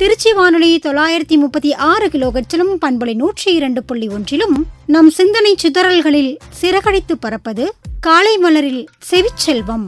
திருச்சி வானொலி தொள்ளாயிரத்தி முப்பத்தி ஆறு கிலோகற்றிலும் பண்பலை நூற்றி இரண்டு புள்ளி ஒன்றிலும் நம் சிந்தனை சிதறல்களில் சிறகடித்து பறப்பது காலை மலரில் செவிச்செல்வம்.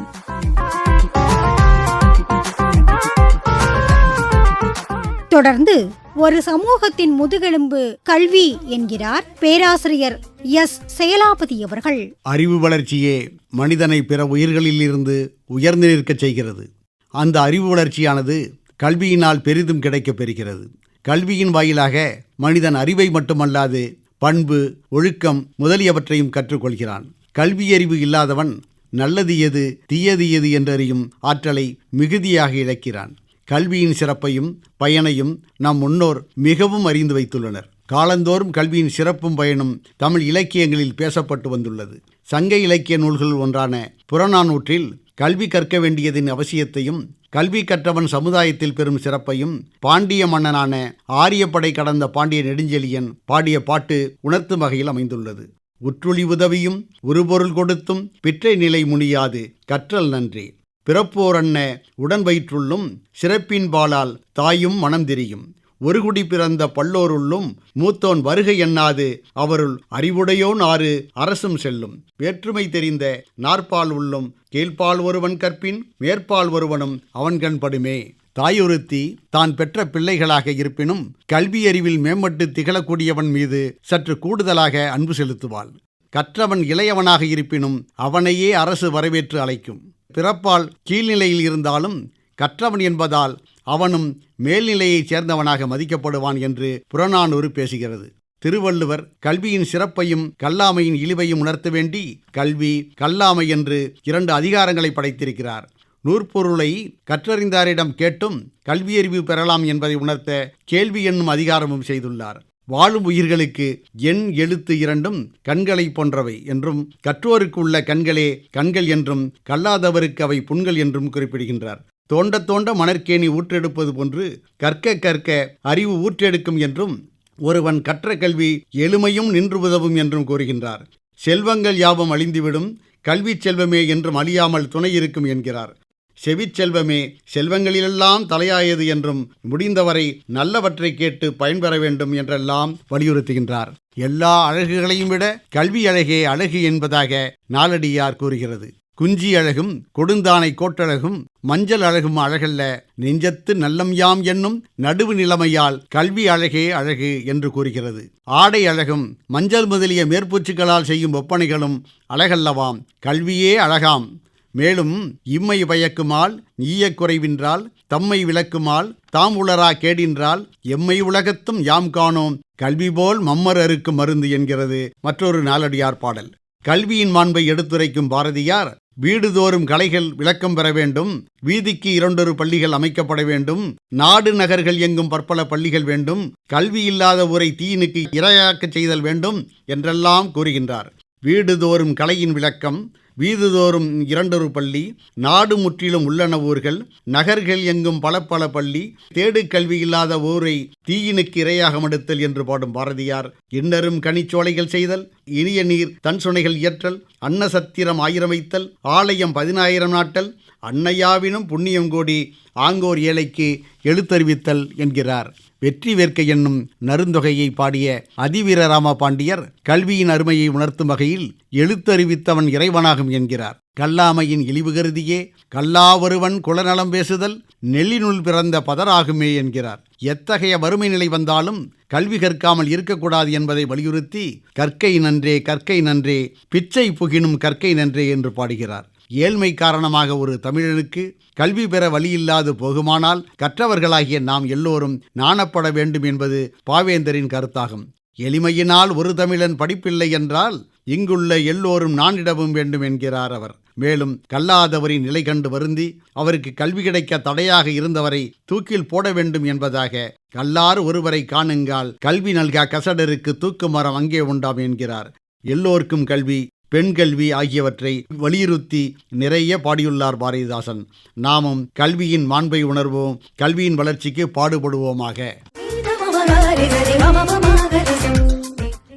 தொடர்ந்து ஒரு சமூகத்தின் முதுகெலும்பு கல்வி என்கிறார் பேராசிரியர் எஸ். செயலாபதி அவர்கள். அறிவு வளர்ச்சியே மனிதனை பிற உயிர்களில் இருந்து உயர்ந்து நிற்கச் செய்கிறது. அந்த அறிவு வளர்ச்சியானது கல்வியினால் பெரிதும் கிடைக்கப் பெறுகிறது கல்வியின் வாயிலாக மனிதன் அறிவை மட்டுமல்லாது பண்பு ஒழுக்கம் முதலியவற்றையும் கற்றுக்கொள்கிறான். கல்வியறிவு இல்லாதவன் நல்லது எது தீயது எது என்றறியும் ஆற்றலை மிகுதியாக இழக்கிறான். கல்வியின் சிறப்பையும் பயனையும் நம் முன்னோர் மிகவும் அறிந்து வைத்துள்ளனர். காலந்தோறும் கல்வியின் சிறப்பும் பயனும் தமிழ் இலக்கியங்களில் பேசப்பட்டு வந்துள்ளது. சங்க இலக்கிய நூல்கள் ஒன்றான புறநானூற்றில் கல்வி கற்க வேண்டியதின் அவசியத்தையும் கல்வி கற்றவன் சமுதாயத்தில் பெறும் சிறப்பையும் பாண்டிய மன்னனான ஆரியப்படை கடந்த பாண்டிய நெடுஞ்செழியன் பாடிய பாட்டு உணர்த்தும் வகையில் அமைந்துள்ளது. உற்றுளி உதவியும் உருபொருள் கொடுத்தும் பிற்றை நிலை முனியாது கற்றல் நன்றி. பிறப்போரன்ன உடன் வயிற்றுள்ளும் சிறப்பின் பாலால் தாயும் மனம் திரியும். ஒரு குடி பிறந்த பல்லோருள்ளும் மூத்தோன் வருகை எண்ணாது அவருள் அறிவுடையோன் ஆறு அரசும் செல்லும். வேற்றுமை தெரிந்த நாற்பால் உள்ளும் கீழ்ப்பால் ஒருவன் கற்பின் மேற்பால் ஒருவனும் அவன்கண்படுமே தாயொருத்தி தான் பெற்ற பிள்ளைகளாக இருப்பினும் கல்வியறிவில் மேம்பட்டு திகழக்கூடியவன் மீது சற்று கூடுதலாக அன்பு செலுத்துவாள். கற்றவன் இளையவனாக இருப்பினும் அவனையே அரசு வரவேற்று அழைக்கும். பிறப்பால் கீழ்நிலையில் இருந்தாலும் கற்றவன் என்பதால் அவனும் மேல்நிலையைச் சேர்ந்தவனாக மதிக்கப்படுவான் என்று புறநானூறு பேசுகிறது. திருவள்ளுவர் கல்வியின் சிறப்பையும் கல்லாமையின் இழிவையும் உணர்த்த வேண்டி கல்வி கல்லாமை என்று இரண்டு அதிகாரங்களை படைத்திருக்கிறார். நூற்பொருளை கற்றறிந்தாரிடம் கேட்டும் கல்வியறிவு பெறலாம் என்பதை உணர்த்த கேள்வி என்னும் அதிகாரமும் செய்துள்ளார். வாழும் உயிர்களுக்கு எண் எழுத்து இரண்டும் கண்களை போன்றவை என்றும் கற்றோருக்கு உள்ள கண்களே கண்கள் என்றும் கல்லாதவருக்கு அவை புண்கள் என்றும் குறிப்பிடுகின்றார். தோண்ட தோண்ட மணற்கேணி ஊற்றெடுப்பது போன்று கற்க கற்க அறிவு ஊற்றெடுக்கும் என்றும் ஒருவன் கற்ற கல்வி எளிமையும் நின்று உதவும் என்றும் கூறுகின்றார். செல்வங்கள் யாவும் அழிந்துவிடும் கல்விச் செல்வமே என்றும் அழியாமல் துணை இருக்கும் என்கிறார். செவிச்செல்வமே செல்வங்களிலெல்லாம் தலையாயது என்றும் முடிந்தவரை நல்லவற்றை கேட்டு பயன்பெற வேண்டும் என்றெல்லாம் வலியுறுத்துகின்றார். எல்லா அழகுகளையும் விட கல்வி அழகே அழகு என்பதாக நாளடியார் கூறுகிறது. குஞ்சி அழகும் கொடுந்தானை கோட்டழகும் மஞ்சள் அழகும் அழகல்ல நெஞ்சத்து நல்லம் யாம் என்னும் நடுவு நிலைமையால் கல்வி அழகே அழகு என்று கூறுகிறது. ஆடை அழகும் மஞ்சள் முதலிய மேற்பூச்சுக்களால் செய்யும் ஒப்பனைகளும் அழகல்லவாம் கல்வியே அழகாம். மேலும் இம்மை பயக்குமால் ஈயக் குறைவின்றால் தம்மை விளக்குமால் தாம் உளரா கேடின்றால் எம்மை உலகத்தும் யாம் காணோம் கல்வி போல் மம்மர் அறுக்கும் மருந்து என்கிறது மற்றொரு நாலடியார் பாடல். கல்வியின் மாண்பை எடுத்துரைக்கும் பாரதியார் வீடுதோறும் கலைகள் விளக்கம் பெற வேண்டும். வீதிக்கு இரண்டொரு பள்ளிகள் அமைக்கப்பட வேண்டும். நாடு நகர்கள் எங்கும் பற்பல பள்ளிகள் வேண்டும். கல்வி இல்லாத ஊரை தீயினுக்கு இரையாக்கச் செய்தல் வேண்டும் என்றெல்லாம் கூறுகின்றார். வீடுதோறும் கலையின் விளக்கம் வீதுதோறும் இரண்டொரு பள்ளி நாடு முற்றிலும் உள்ளன ஊர்கள் நகர்கள் எங்கும் பல பல பள்ளி தேடு கல்வி இல்லாத ஊரை தீயினுக்கு இரையாக மடுத்தல் என்று பாடும் பாரதியார். இன்னரும் கனிச்சோலைகள் செய்தல் இனிய நீர் தன் சுனைகள் இயற்றல் அன்னசத்திரம் ஆயிரம் வைத்தல் ஆலயம் பதினாயிரம் நாட்டல் அன்னையாவினும் புண்ணியம் கோடி ஆங்கோர் ஏழைக்கு எழுத்தறிவித்தல் என்கிறார். வெற்றி வேர்க்கை என்னும் நருந்தொகையை பாடிய அதிவீரராம பாண்டியர் கல்வியின் அருமையை உணர்த்தும் வகையில் எழுத்தறிவித்தவன் இறைவனாக இறைவனாகும் என்கிறார். கல்லாமையின் இழிவு கருதியே கல்லாவொருவன் குலநலம் பேசுதல் நெல்லினுள் பிறந்த பதராகுமே என்கிறார். எத்தகைய வறுமை நிலை வந்தாலும் கல்வி கற்காமல் இருக்கக்கூடாது என்பதை வலியுறுத்தி கற்கை நன்றே கற்கை நன்றே பிச்சை புகினும் கற்கை நன்றே என்று பாடுகிறார். ஏழ்மை காரணமாக ஒரு தமிழனுக்கு கல்வி பெற வழியில்லாது போகுமானால் கற்றவர்களாகிய நாம் எல்லோரும் நாணப்பட வேண்டும் என்பது பாவேந்தரின் கருத்தாகும். எளிமையினால் ஒரு தமிழன் படிப்பில்லை என்றால் இங்குள்ள எல்லோரும் நானிடவும் வேண்டும் என்கிறார் அவர். மேலும் கல்லாதவரின் நிலை கண்டு வருந்தி அவருக்கு கல்வி கிடைக்க தடையாக இருந்தவரை தூக்கில் போட வேண்டும் என்பதாக கல்லார் ஒருவரை காணுங்கால் கல்வி நல்கா கசடருக்கு தூக்கு மரம் அங்கே உண்டாம் என்கிறார். எல்லோருக்கும் கல்வி பெண் கல்வி ஆகியவற்றை வலியுறுத்தி நிறைய பாடியுள்ளார் பாரதிதாசன். நாமும் கல்வியின் மாண்பை உணர்வோம் கல்வியின் வளர்ச்சிக்கு பாடுபடுவோமாக.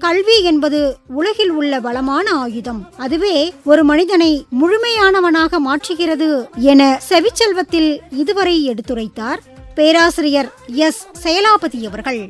கல்வி என்பது உலகில் உள்ள வளமான ஆயுதம் அதுவே ஒரு மனிதனை முழுமையானவனாக மாற்றுகிறது என செவிச்செல்வத்தில் இதுவரை எடுத்துரைத்தார் பேராசிரியர் எஸ் செயலாபதி அவர்கள்